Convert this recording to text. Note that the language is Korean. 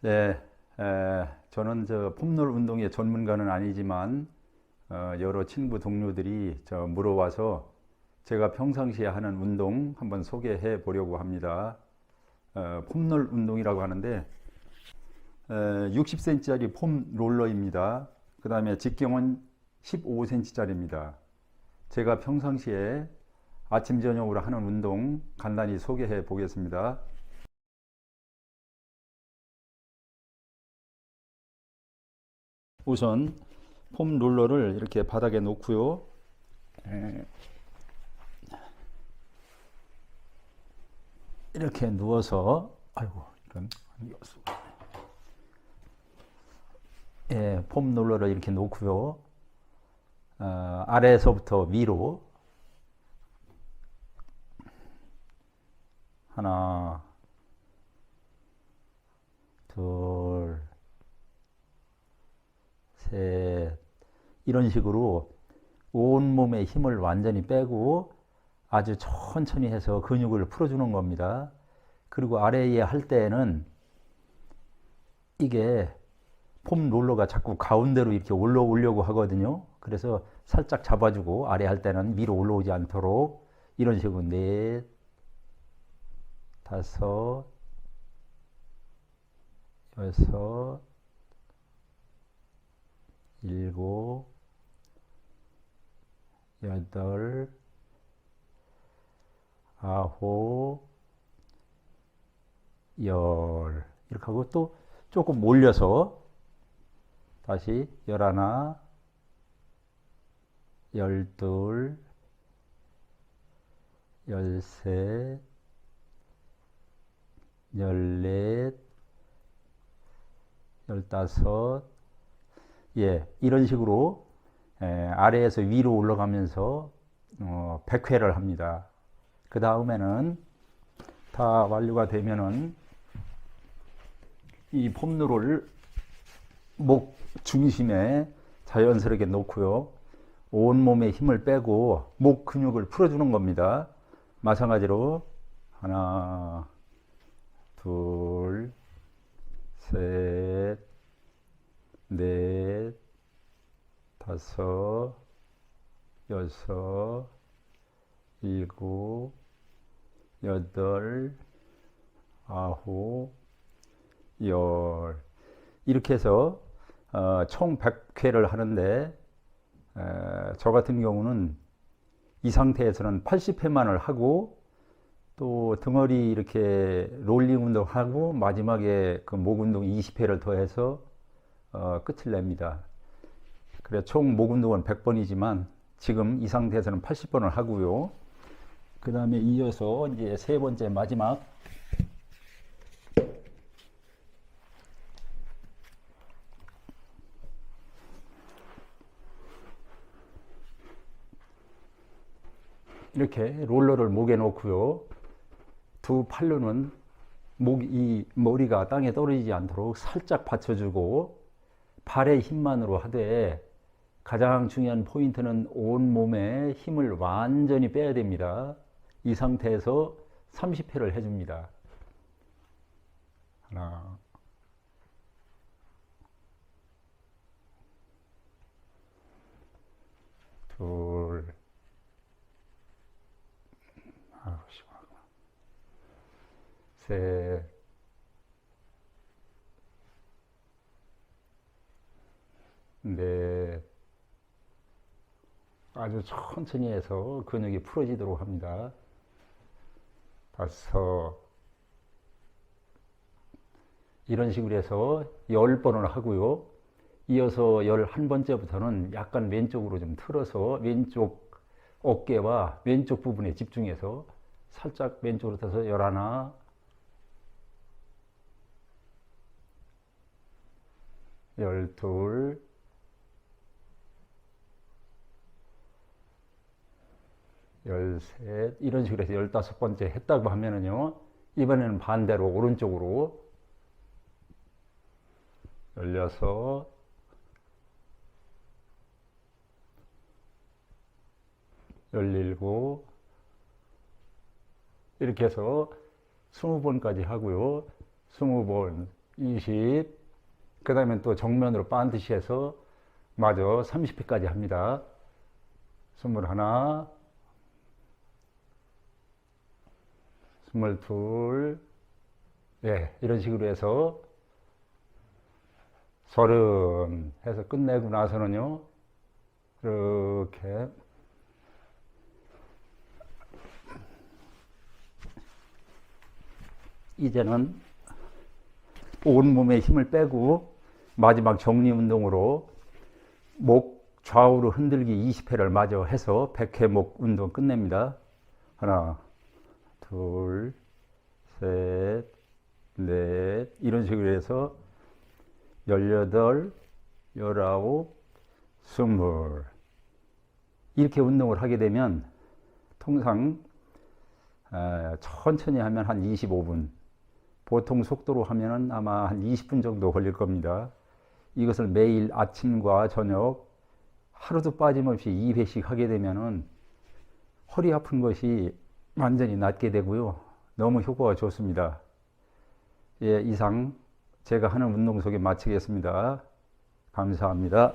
네, 에, 저는 저 폼롤 운동의 전문가는 아니지만 어, 여러 친구 동료들이 저 물어와서 제가 평상시에 하는 운동 한번 소개해 보려고 합니다. 어, 폼롤 운동이라고 하는데 에, 60cm짜리 폼 롤러입니다. 그 다음에 직경은 15cm짜리입니다. 제가 평상시에 아침 저녁으로 하는 운동 간단히 소개해 보겠습니다. 우선 폼 롤러를 이렇게 바닥에 놓고요. 에, 이렇게 누워서 아이고 이런 예, 폼 롤러를 이렇게 놓고요. 어, 아래에서부터 위로 하나, 둘, 셋 이런 식으로 온 몸의 힘을 완전히 빼고 아주 천천히 해서 근육을 풀어주는 겁니다. 그리고 아래에 할 때는 이게 폼 롤러가 자꾸 가운데로 이렇게 올라오려고 하거든요. 그래서 살짝 잡아주고 아래 할 때는 위로 올라오지 않도록 이런 식으로 넷, 다섯, 여섯, 일곱, 여덟, 아홉, 열. 이렇게 하고 또 조금 올려서 다시 열하나, 열둘, 열셋, 열넷, 열다섯, 예, 이런 식으로 에, 아래에서 위로 올라가면서 어, 100회를 합니다. 그 다음에는 다 완료가 되면은 이 폼누를 목 중심에 자연스럽게 놓고요. 온몸에 힘을 빼고 목 근육을 풀어주는 겁니다. 마찬가지로 하나, 둘, 셋, 넷, 다섯, 여섯, 일곱, 여덟, 아홉, 열. 이렇게 해서 어, 총 100회를 하는데 에, 저 같은 경우는 이 상태에서는 80회만을 하고 또 등허리 이렇게 롤링 운동하고 마지막에 그 목 운동 20회를 더해서 어, 끝을 냅니다. 그래 총 목 운동은 100번이지만 지금 이 상태에서는 80번을 하고요. 그 다음에 이어서 이제 세 번째 마지막 이렇게 롤러를 목에 놓고요. 두 팔로는 목, 이 머리가 땅에 떨어지지 않도록 살짝 받쳐주고 발의 힘만으로 하되 가장 중요한 포인트는 온 몸에 힘을 완전히 빼야 됩니다. 이 상태에서 30회를 해줍니다. 하나, 둘, 아우, 시원하구나. 셋, 넷, 아주 천천히 해서 근육이 풀어지도록 합니다. 다섯, 이런 식으로 해서 열 번을 하고요. 이어서 열 한 번째부터는 약간 왼쪽으로 좀 틀어서 왼쪽 어깨와 왼쪽 부분에 집중해서 살짝 왼쪽으로 틀어서 열하나, 열둘, 열셋 이런 식으로 해서 열다섯 번째 했다고 하면은요 이번에는 반대로 오른쪽으로 열여섯 열일곱 이렇게 해서 스무 번까지 하고요 스무 번 20, 그 다음에 또 정면으로 반드시 해서 마저 30회까지 합니다. 21, 22, 예, 이런 식으로 해서 30 해서 끝내고 나서는요, 이렇게 이제는 온몸에 힘을 빼고 마지막 정리 운동으로 목 좌우로 흔들기 20회를 마저 해서 100회 목 운동 끝냅니다. 하나, 둘, 셋, 넷, 이런 식으로 해서 18, 19, 20. 이렇게 운동을 하게 되면 통상 에, 천천히 하면 한 25분, 보통 속도로 하면은 아마 한 20분 정도 걸릴 겁니다. 이것을 매일 아침과 저녁 하루도 빠짐없이 2회씩 하게 되면은 허리 아픈 것이 완전히 낫게 되고요. 너무 효과가 좋습니다. 예, 이상 제가 하는 운동 소개 마치겠습니다. 감사합니다.